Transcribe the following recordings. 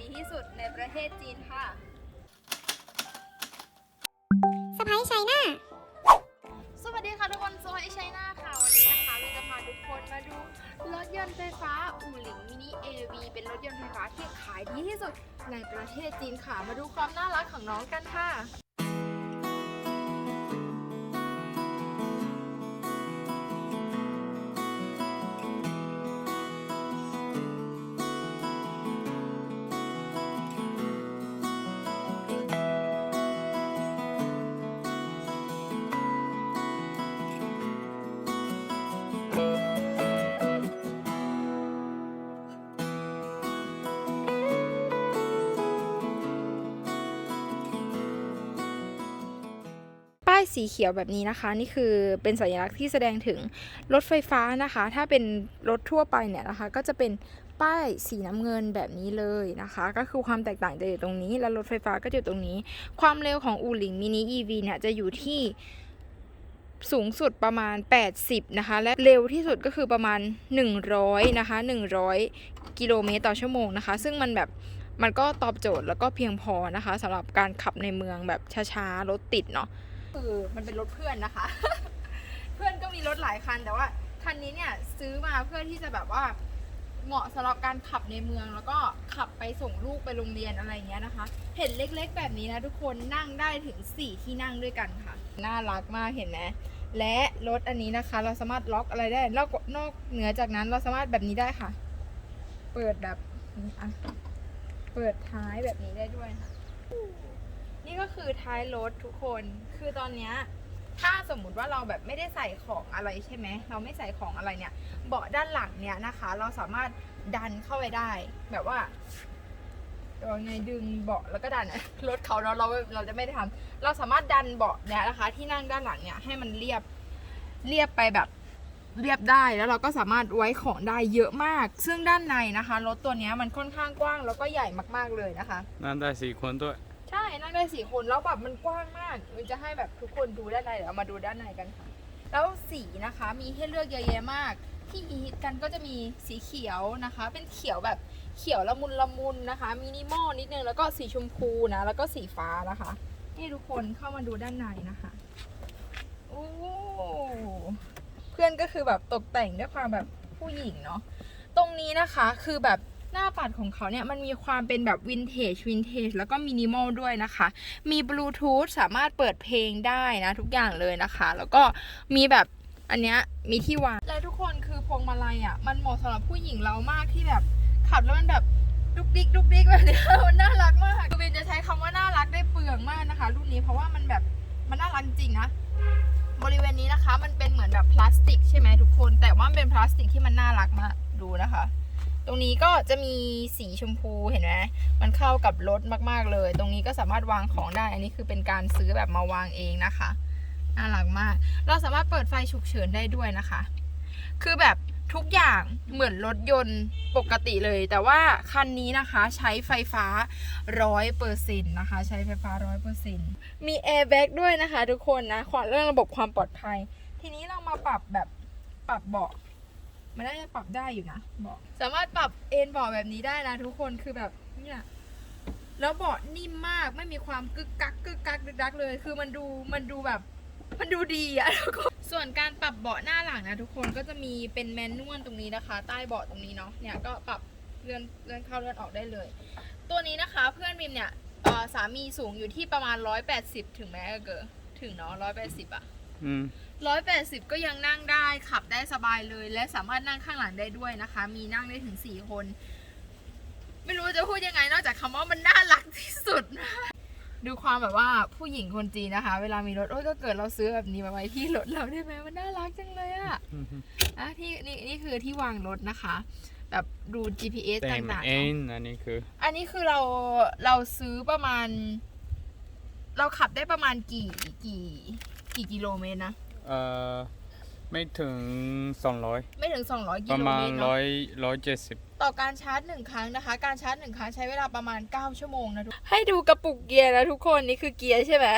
ดีที่สุดในประเทศจีนค่ะสไปซ์ไชน่าสวัสดีค่ะทุกคนโซไอชัยนาค่ะ วันนี้นะคะเราจะพาทุกคนมาดูรถยนต์ไฟฟ้าอู่หลิงมินิ AV เป็นรถยนต์ไฟฟ้าที่ขายดีที่สุดในประเทศจีนค่ะ มาดูความน่ารักของน้องกันค่ะ ป้ายสีเขียวแบบนี้นะคะ นี่คือเป็นสัญลักษณ์ที่แสดงถึงรถไฟฟ้านะคะ ถ้าเป็นรถทั่วไปเนี่ยนะคะ ก็จะเป็นป้ายสีน้ำเงินแบบนี้เลยนะคะ ก็คือความแตกต่างจะอยู่ตรงนี้ แล้วรถไฟฟ้าก็จะอยู่ตรงนี้ ความเร็วของอูหลิงมินิ EV เนี่ยจะอยู่ที่สูงสุดประมาณ 80 นะคะ และเร็วที่สุดก็คือประมาณ 100 นะคะ 100 กิโลเมตรต่อชั่วโมงนะคะ ซึ่งมันแบบมันก็ตอบโจทย์แล้วก็เพียงพอนะคะสำหรับการขับในเมืองแบบช้าๆ รถติดเนาะ คือมันเป็นรถเพื่อนนะคะ เพื่อนก็มีรถหลายคันแต่ว่าคันนี้เนี่ยซื้อมาเพื่อที่จะแบบว่าเหมาะสำหรับการขับในเมืองแล้วก็ขับไปส่งลูกไปโรงเรียนอะไรเงี้ยนะคะ เห็นเล็กๆ แบบนี้นะทุกคนนั่งได้ถึง 4 ที่นั่งด้วยกันค่ะ น่ารักมากเห็นไหมและรถอันนี้นะคะ เราสามารถล็อกอะไรได้นอกนอกเหนือจากนั้นเราสามารถแบบนี้ได้ค่ะ เปิดแบบนี้อะเปิดท้ายแบบนี้ได้ด้วยค่ะ นี่ก็คือท้ายรถทุกคน คือตอนเนี้ยถ้าสมมุติว่าเราแบบไม่ได้ใส่ของอะไรใช่ไหม เราไม่ใส่ของอะไรเนี่ย เบาะด้านหลังเนี่ยนะคะ เราสามารถดันเข้าไปได้ แบบว่าเราไงดึงเบาะแล้วก็ดันรถเขาเนาเราเราจะไม่ได้ทำเราสามารถดันเบาะเนี่ยนะคะ ที่นั่งด้านหลังเนี่ยให้มันเรียบเรียบไปแบบเรียบได้แล้วเราก็สามารถไว้ของได้เยอะมาก ซึ่งด้านในนะคะรถตัวเนี้ยมันค่อนข้างกว้างแล้วก็ใหญ่มากๆเลยนะคะ นั่งได้สี่คนด้วย ช่นั่งได้สี่คนแล้วแบบมันกว้างมากมันจะให้แบบทุกคนดูด้านในเดี๋ยวเรามาดูด้านในกันค่ะ แล้วสีนะคะมีให้เลือกเยอะแยะมาก ที่ฮิตกันก็จะมีสีเขียวนะคะ เป็นเขียวแบบเขียวละมุนละมุนนะคะมินิมอลนิดนึงแล้วก็สีชมพูนะแล้วก็สีฟ้านะคะนี่ทุกคนเข้ามาดูด้านในนะคะโอ้เพื่อนก็คือแบบตกแต่งด้วยความแบบผู้หญิงเนาะตรงนี้นะคะคือแบบ หน้าปัดของเขาเนี่ยมันมีความเป็นแบบวินเทจวินเทจแล้วก็มินิมอลด้วยนะคะ มีบลูทูธสามารถเปิดเพลงได้นะทุกอย่างเลยนะคะ แล้วก็มีแบบอันเนี้ยมีที่วางและทุกคนคือพวงมาลัยอะมันเหมาะสำหรับผู้หญิงเรามากที่แบบขับแล้วมันแบบดุกดิกดุกดิกแบบเนี้ยมันน่ารักมากคือเบนจะใช้คำว่าน่ารักได้เปลืองมากนะคะรุ่นนี้เพราะว่ามันแบบมันน่ารักจริงนะบริเวณนี้นะคะ มันเป็นเหมือนแบบพลาสติกใช่ไหมทุกคน แต่ว่าเป็นพลาสติกที่มันน่ารักมากดูนะคะ ตรงนี้ก็จะมีสีชมพูเห็นไหมมันเข้ากับรถมากๆเลย ตรงนี้ก็สามารถวางของได้ อันนี้คือเป็นการซื้อแบบมาวางเองนะคะน่ารักมาก เราสามารถเปิดไฟฉุกเฉินได้ด้วยนะคะ คือแบบทุกอย่างเหมือนรถยนต์ปกติเลย แต่ว่าคันนี้นะคะใช้ไฟฟ้าร้อยเปอร์เซ็นต์นะคะ ใช้ไฟฟ้าร้อยเปอร์เซ็นต์มีแอร์แบ็กด้วยนะคะทุกคนนะความเรื่องระบบความปลอดภัย ทีนี้เรามาปรับแบบปรับเบาะ มันน่าจะปรับได้อยู่นะเบาะสามารถปรับเอนเบาะแบบนี้ได้นะทุกคนคือแบบเนี่ยแล้วเบาะนิ่มมากไม่มีความกึกกักกึกกักดึกดักเลย คือมันดูมันดูแบบ มันดูดีอะทุกคนส่วนการปรับเบาะหน้าหลังนะทุกคนก็จะมีเป็นแมนนวลตรงนี้นะคะ ใต้เบาะตรงนี้เนาะเนี่ยก็ปรับเลื่อนเลื่อนเข้าเลื่อนออกได้เลย ตัวนี้นะคะเพื่อนบิมเนี่ยสามีสูงอยู่ที่ประมาณ 180 ถึงแม้เกิถึงเนาะ180อะ อืม ร้อยแปดสิบก็ยังนั่งได้ขับได้สบายเลย และสามารถนั่งข้างหลังได้ด้วยนะคะ มีนั่งได้ถึงสี่คน ไม่รู้จะพูดยังไงนอกจากคำว่ามันน่ารักที่สุดนะดูความแบบว่าผู้หญิงคนจีนนะคะ เวลามีรถโอ้ยก็เกิดเราซื้อแบบนี้มาไว้ที่รถเราได้ไหมมันน่ารักจังเลยอะอะที่นี่นี่คือที่วางรถนะคะ แบบดู GPS แต่ต่างๆเอเนอะงอันนี้คือ อันนี้คือเราเราซื้อประมาณ เราขับได้ประมาณกี่กี่ กี่กิโลเมตรนะ เอ่อ ไม่ถึงสองร้อยไม่ถึง 200 กิประโลมาเมณ ตรร้เนาะอยร้อยเจ็ดสิบต่อการชาร์จหนึ่งครั้งนะคะ การชาร์จหนึ่งครั้งใช้เวลาประมาณ 9 ชั่วโมงนะทุกให้ดูกระปุกเกียร์นะทุกคนนี่คือเกียร์ใช่ไหม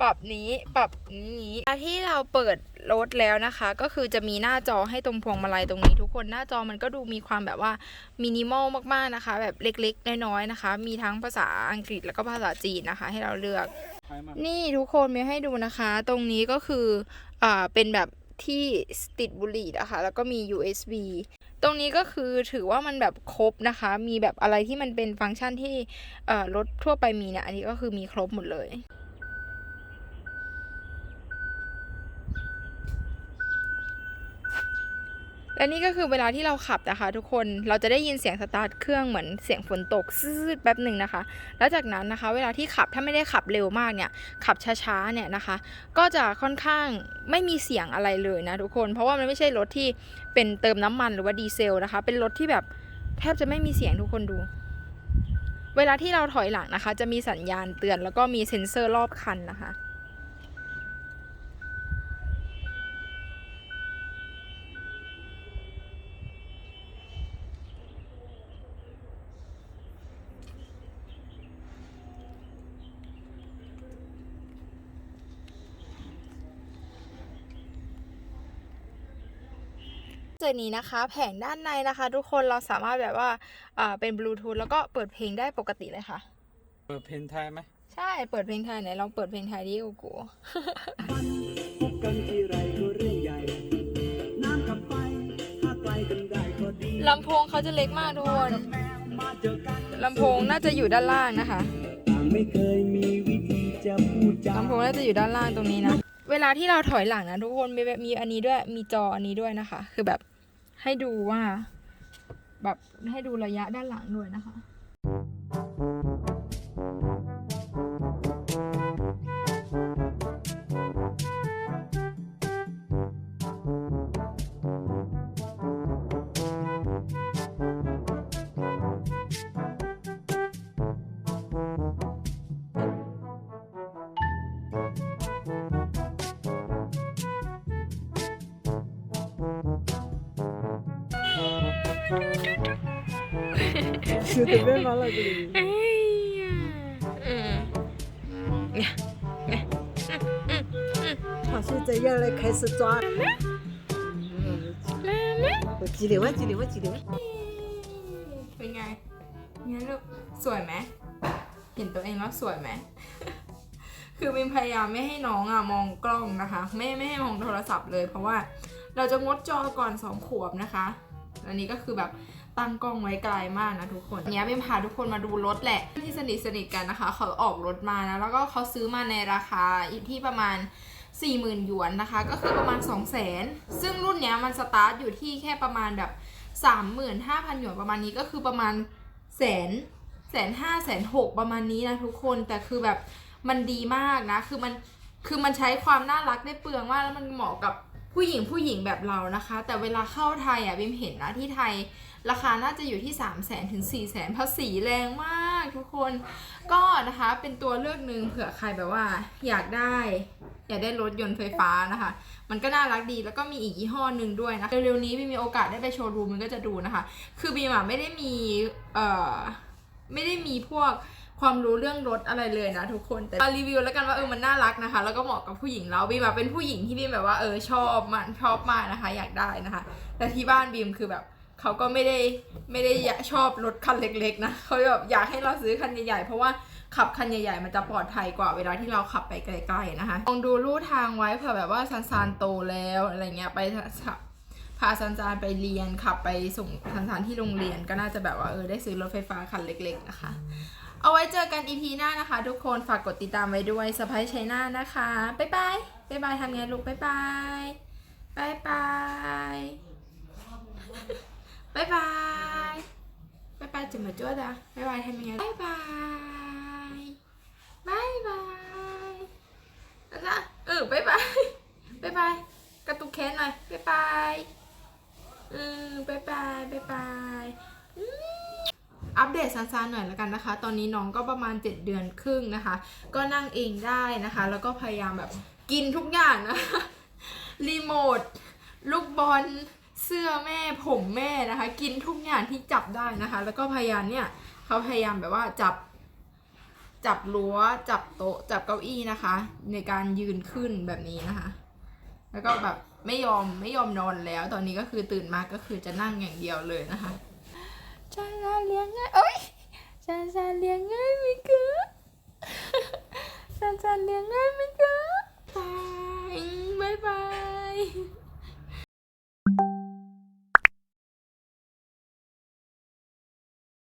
ปรับนี้ปรับนี้ที่เราเปิดรถแล้วนะคะ ก็คือจะมีหน้าจอให้ตรงพวงมาลัยตรงนี้ ทุกคนหน้าจอมันก็ดูมีความแบบว่ามินิมอลมากๆนะคะ แบบเล็กๆน้อยๆนะคะ มีทั้งภาษาอังกฤษแล้วก็ภาษาจีนนะคะ ให้เราเลือก นี่ทุกคนมีให้ดูนะคะ ตรงนี้ก็คืออ่าเป็นแบบที่ติดบุหรี่นะคะ แล้วก็มี USB ตรงนี้ก็คือถือว่ามันแบบครบนะคะ มีแบบอะไรที่มันเป็นฟังก์ชันที่รถทั่วไปมีเนี่ยอันนี้ก็คือมีครบหมดเลย และนี่ก็คือเวลาที่เราขับนะคะ ทุกคนเราจะได้ยินเสียงสตาร์ทเครื่องเหมือนเสียงฝนตกซืดแป๊บหนึ่งนะคะ แล้วจากนั้นนะคะ เวลาที่ขับถ้าไม่ได้ขับเร็วมากเนี่ยขับช้าๆเนี่ยนะคะ ก็จะค่อนข้างไม่มีเสียงอะไรเลยนะทุกคน เพราะว่ามันไม่ใช่รถที่เป็นเติมน้ำมันหรือว่าดีเซลนะคะ เป็นรถที่แบบแทบจะไม่มีเสียงทุกคนดู เวลาที่เราถอยหลังนะคะ จะมีสัญญาณเตือนแล้วก็มีเซ็นเซอร์รอบคันนะคะ เจอนี้นะคะ แผงด้านในนะคะ ทุกคนเราสามารถแบบว่าอ่าเป็นบลูทูธแล้วก็เปิดเพลงได้ปกติเลยค่ะ เปิดเพลงไทยไหมใช่เปิดเพลงไทยไหนลองเปิดเพลงไทยดิโอกูพบกันทีไรก็เรื่องใหญ่น้ำกับไฟถ้าไกลกันได้ก็ดีลำโพงเขาจะเล็กมากทุกคนแมวมาเจอกันลำโพงน่าจะอยู่ด้านล่างนะคะต่างไม่เคยมีวิธีจะพูดจาลำโพงน่าจะอยู่ด้านล่างตรงนี้นะ เวลาที่เราถอยหลังนะทุกคนมีมีอันนี้ด้วย มีจออันนี้ด้วยนะคะ คือแบบให้ดูว่า แบบให้ดูระยะด้านหลังด้วยนะคะ 是的，别完了这里。 อืม 他是这样来开始抓。我激灵，我激灵，我激灵。 เป็นไงเนี่ยลูกสวยไหม เห็นตัวเองแล้วสวยไหม คือมินพยายามไม่ให้น้องอะมองกล้องนะคะ ไม่ไม่ให้มองโทรศัพท์เลย เพราะว่าเราจะงดจอก่อนสองขวบนะคะ อันนี้ก็คือแบบตั้งกล้องไว้ไกลมากนะทุกคนอันนี้เป็นพาทุกคนมาดูรถแหละ ที่สนิทสนิทกันนะคะ เขาออกรถมานะแล้วก็เขาซื้อมาในราคาอยู่ที่ประมาณ 40,000หยวนนะคะ ก็คือประมาณ 2 0 0 0 0 0 ซึ่งรุ่นเนี้ยมันสตาร์ทอยู่ที่แค่ประมาณแบบ 35,000หยวนประมาณนี้ก็คือประมาณแสนแสนห้าแสนหกประมาณนี้นะทุกคนแต่คือแบบมันดีมากนะ คือมันคือมันใช้ความน่ารักได้เปลืองมากแล้วมันเหมาะกับ ผู้หญิงผู้หญิงแบบเรานะคะ แต่เวลาเข้าไทยอะบิมเห็นนะที่ไทย ราคาน่าจะอยู่ที่ 3 0 0แสนถึง4 0 0แสนภาษีแรงมากทุกคน ก็นะคะเป็นตัวเลือกหนึ่งเผื่อใครแบบว่า อยากได้ อยากได้รถยนต์ไฟฟ้านะคะ มันก็น่ารักดีแล้วก็มีอีกยี่ห้อหนึ่งด้วยนะเร็วๆนี้บีมีโอกาสได้ไปโชว์รูมมันก็จะดูนะคะ คือบีมอะไม่ได้มีเอ่อไม่ได้มีพวก ความรู้เรื่องรถอะไรเลยนะทุกคนแต่รีวิวแล้วกันว่าเออมันน่ารักนะคะ แล้วก็เหมาะกับผู้หญิงเราบีมอะเป็นผู้หญิงที่บีมแบบว่าเออชอบมันชอบมากนะคะ อยากได้นะคะ แต่ที่บ้านบีมคือแบบเขาก็ไม่ได้ไม่ได้อชอบรถคันเล็กๆนะเขาแบบอยากให้เราซื้อคันใหญ่ๆเพราะว่าขับคันใหญ่ๆ มันจะปลอดภัยกว่าเวลาที่เราขับไปไกลๆนะคะลองดูลู่ทางไว้เผื่อแบบว่าซันซานโตแล้วอะไรเงี้ยไปพาซันซานไปเรียนขับไปส่งซันซานที่โรงเรียนก็น่าจะแบบว่าเออได้ซื้อรถไฟฟ้าคันเล็ก ๆ นะคะ เอาไว้เจอกัน EP หน้านะคะ ทุกคนฝากกดติดตามไว้ด้วยสไปชัยนานะคะ บ๊ายบาย บ๊ายบายทำไงลูกบ๊ายบาย บ๊ายบาย บ๊ายบาย บ๊ายบายจะมาจ้วดะบ๊ายบายทำไงบ๊ายบายบายบายแล้วนะเออบายบายบายบาย กระตุกแขนหน่อยบายบาย อืมบายบายบายบาย อัปเดตสั้นๆหน่อยแล้วกันนะคะ ตอนนี้น้องก็ประมาณ 7 เดือนครึ่งนะคะ ก็นั่งเองได้นะคะ แล้วก็พยายามแบบกินทุกอย่างนะรีโมทลูกบอลเสื้อแม่ผมแม่นะคะ กินทุกอย่างที่จับได้นะคะ แล้วก็พยายามเนี่ยเขาพยายามแบบว่าจับจับรั้วจับโต๊ะจับเก้าอี้นะคะ ในการยืนขึ้นแบบนี้นะคะ แล้วก็แบบไม่ยอมไม่ยอมนอนแล้ว ตอนนี้ก็คือตื่นมาก็คือจะนั่งอย่างเดียวเลยนะคะ เลี้ยงง่ายโอ้ยซาซาเลี้ยงง่ายไหมคะซาซาเลี้ยงง่ายไหมคะบายบาย